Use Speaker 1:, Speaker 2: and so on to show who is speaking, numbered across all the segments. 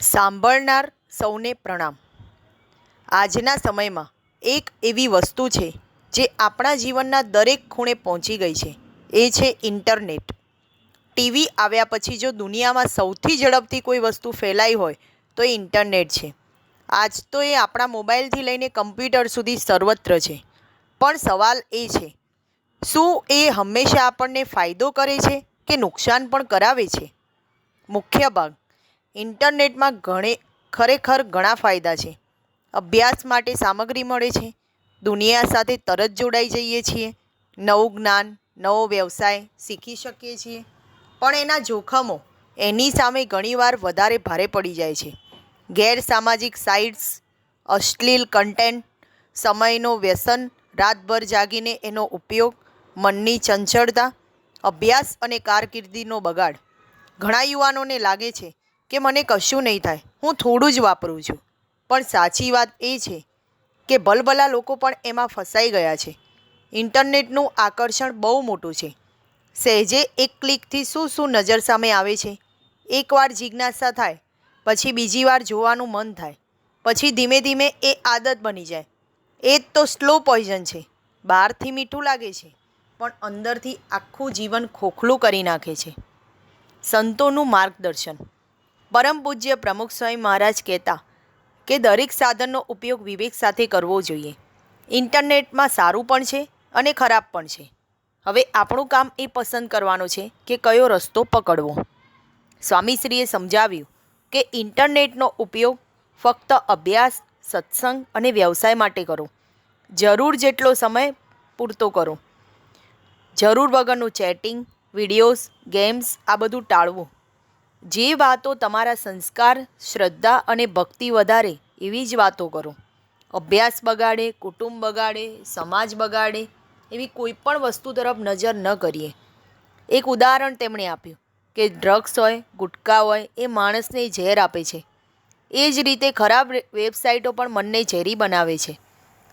Speaker 1: સાંભળનાર સૌને પ્રણામ. આજના સમયમાં એક એવી વસ્તુ છે જે આપણા જીવનના દરેક ખૂણે પહોંચી ગઈ છે. એ છે ઇન્ટરનેટ. ટીવી આવ્યા પછી જો દુનિયામાં સૌથી ઝડપથી કોઈ વસ્તુ ફેલાઈ હોય, તો એ ઇન્ટરનેટ છે. આજ તો એ આપણા મોબાઈલથી લઈને કમ્પ્યુટર સુધી સર્વત્ર છે. પણ સવાલ એ છે, શું એ હંમેશા આપણને ફાયદો કરે છે કે નુકસાન પણ કરાવે છે? મુખ્ય ભાગ ઇન્ટરનેટમાં ઘણે, ખરેખર ઘણા ફાયદા છે. અભ્યાસ માટે સામગ્રી મળે છે. દુનિયા સાથે તરત જોડાઈ જઈએ છીએ. નવું જ્ઞાન, નવો વ્યવસાય શીખી શકીએ છીએ. પણ એના જોખમો એની સામે ઘણીવાર વધારે ભારે પડી જાય છે. ગેરસામાજિક સાઇટ્સ અશ્લીલ કન્ટેન્ટ સમયનો વ્યસન, રાતભર જાગીને એનો ઉપયોગ, મનની ચંચળતા, અભ્યાસ અને કારકિર્દીનો બગાડ. ઘણા યુવાનોને લાગે છે કે મને કશું નહીં થાય. હું થોડું જ વાપરું છું. પણ સાચી વાત એ છે કે ભલભલા લોકો પણ એમાં ફસાઈ ગયા છે. ઇન્ટરનેટનું આકર્ષણ બહુ મોટું છે. સહેજે એક ક્લિકથી શું શું નજર સામે આવે છે? એકવાર જિજ્ઞાસા થાય, પછી બીજી વાર જોવાનું મન થાય, પછી ધીમે ધીમે એ આદત બની જાય. એ જ તો સ્લો પોઈઝન છે. બહારથી મીઠું લાગે છે, પણ અંદરથી આખું જીવન ખોખલું કરી નાખે છે. સંતોનું માર્ગદર્શન. પરમ પૂજ્ય પ્રમુખ સ્વામી મહારાજ કહેતા કે દરેક સાધનનો ઉપયોગ વિવેક સાથે કરવો જોઈએ. ઇન્ટરનેટમાં સારું પણ છે અને ખરાબ પણ છે. હવે આપણું કામ એ પસંદ કરવાનું છે કે કયો રસ્તો પકડવો. સ્વામીશ્રીએ સમજાવ્યું કે ઇન્ટરનેટનો ઉપયોગ ફક્ત અભ્યાસ, સત્સંગ અને વ્યવસાય માટે કરો. જરૂર જેટલો સમય પૂરતો કરો. જરૂર વગરનું ચેટિંગ, વિડીયોઝ, ગેમ્સ આ બધું ટાળવું. જે વાતો તમારા સંસ્કાર, શ્રદ્ધા અને ભક્તિ વધારે, એવી જ વાતો કરો. અભ્યાસ બગાડે, કુટુંબ બગાડે, સમાજ બગાડે, એવી કોઈ પણ વસ્તુ તરફ નજર ન કરીએ. એક ઉદાહરણ તેમણે આપ્યું કે ડ્રગ્સ હોય, ગુટકા હોય, એ માણસને ઝેર આપે છે. એ જ રીતે ખરાબ વેબસાઇટો પણ મનને ઝેરી બનાવે છે.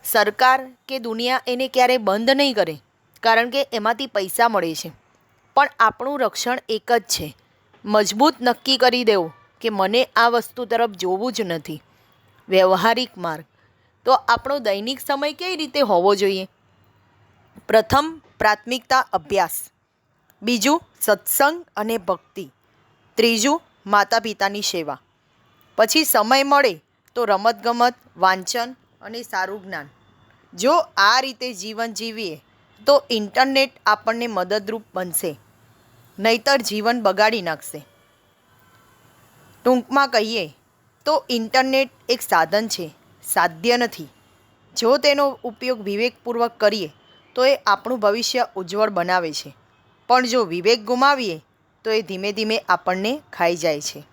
Speaker 1: સરકાર કે દુનિયા એને ક્યારેય બંધ નહીં કરે, કારણ કે એમાંથી પૈસા મળે છે. પણ આપણું રક્ષણ એક જ છે. મજબૂત નક્કી કરી દેવું કે મને આ વસ્તુ તરફ જોવું જ નથી. વ્યવહારિક માર્ગ. તો આપણો દૈનિક સમય કઈ રીતે હોવો જોઈએ? પ્રથમ, પ્રાથમિકતા અભ્યાસ. બીજું, સત્સંગ અને ભક્તિ. ત્રીજું માતા પિતાની સેવા. પછી સમય મળે તો રમતગમત, વાંચન અને સારું જ્ઞાન. જો આ રીતે જીવન જીવીએ, તો ઇન્ટરનેટ આપણને મદદરૂપ બનશે. નહીતર જીવન બગાડી નાખશે. ટૂંકમાં કહીએ તો ઇન્ટરનેટ એક સાધન છે, સાધ્ય નથી. જો તેનો ઉપયોગ વિવેકપૂર્વક કરીએ, તો એ આપણું ભવિષ્ય ઉજ્જવળ બનાવે છે. પણ જો વિવેક ગુમાવીએ, તો એ ધીમે ધીમે આપણને ખાઈ જાય છે.